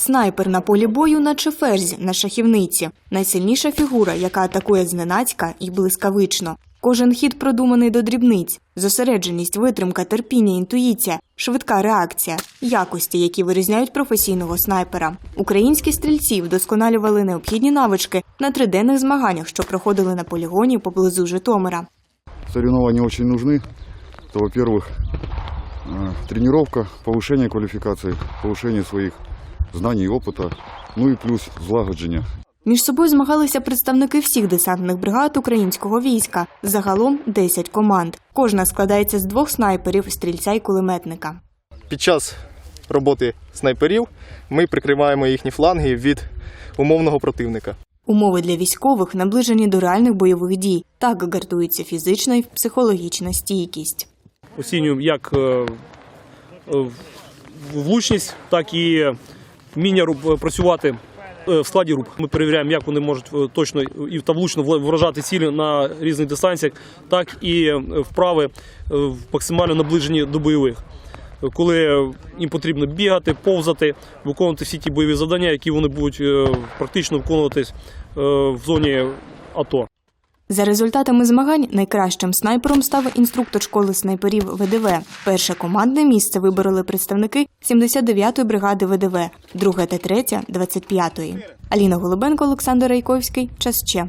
Снайпер на полі бою, наче ферзь на шахівниці. Найсильніша фігура, яка атакує зненацька і блискавично. Кожен хід продуманий до дрібниць, зосередженість, витримка, терпіння, інтуїція, швидка реакція, якості, які вирізняють професійного снайпера. Українські стрільці вдосконалювали необхідні навички на триденних змаганнях, що проходили на полігоні поблизу Житомира. Соревнования очень нужны. Это, во-первых, э, тренировка, повышение квалификации, повышение своих знаний и опыта, ну и плюс злагодження. Між собою змагалися представники всіх десантних бригад українського війська. Загалом 10 команд. Кожна складається з двох снайперів, стрільця і кулеметника. Під час роботи снайперів ми прикриваємо їхні фланги від умовного противника. Умови для військових наближені до реальних бойових дій. Так гартується фізична і психологічна стійкість. оцінюємо як е, влучність, так і вміння руб- працювати е, в складі груп. Ми перевіряємо, як вони можуть е, точно і та влучно вражати цілі на різних дистанціях, так і е, вправи е, максимально наближені до бойових. Коли їм потрібно бігати, повзати, виконувати всі ті бойові завдання, які вони будуть е, практично виконуватись е, в зоні АТО. За результатами змагань найкращим снайпером став інструктор школи снайперів ВДВ. Перше командне місце вибороли представники 79-ї бригади ВДВ, друге та третє – 25-ї. Аліна Голубенко, Олександр Райковський. Час ще.